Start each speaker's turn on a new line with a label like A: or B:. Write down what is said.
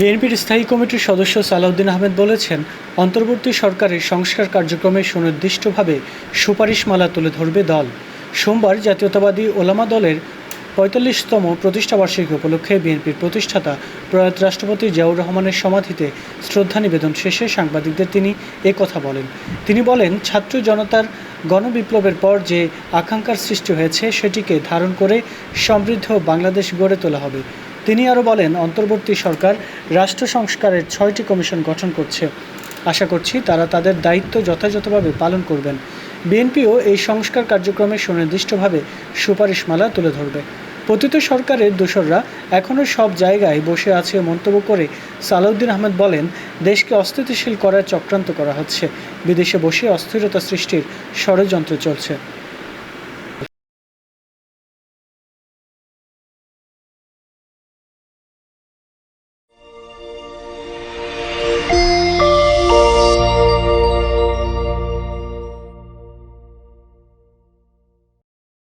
A: বিএনপির স্থায়ী কমিটির সদস্য সালাউদ্দিন আহমেদ বলেছেন, অন্তর্বর্তী সরকারের সংস্কার কার্যক্রমে সুনির্দিষ্টভাবে সুপারিশমালা তুলে ধরবে দল। সোমবার জাতীয়তাবাদী ওলামা দলের পঁয়তাল্লিশতম প্রতিষ্ঠাবার্ষিকী উপলক্ষে বিএনপির প্রতিষ্ঠাতা প্রয়াত রাষ্ট্রপতি জিয়াউর রহমানের সমাধিতে শ্রদ্ধা নিবেদন শেষে সাংবাদিকদের তিনি কথা বলেন। তিনি বলেন, ছাত্র জনতার গণবিপ্লবের পর যে আকাঙ্ক্ষার সৃষ্টি হয়েছে, সেটিকে ধারণ করে সমৃদ্ধ বাংলাদেশ গড়ে তোলা হবে। তিনি আরও বলেন, অন্তর্বর্তী সরকার রাষ্ট্র সংস্কারের ছয়টি কমিশন গঠন করছে। আশা করছি তারা তাদের দায়িত্ব যথাযথভাবে পালন করবেন। বিএনপিও এই সংস্কার কার্যক্রমে সুনির্দিষ্টভাবে সুপারিশমালা তুলে ধরবে। পতিত সরকারের দোসররা এখনও সব জায়গায় বসে আছে মন্তব্য করে সালাউদ্দিন আহমেদ বলেন, দেশকে অস্থিতিশীল করার চক্রান্ত করা হচ্ছে। বিদেশে বসে অস্থিরতা সৃষ্টির ষড়যন্ত্র চলছে।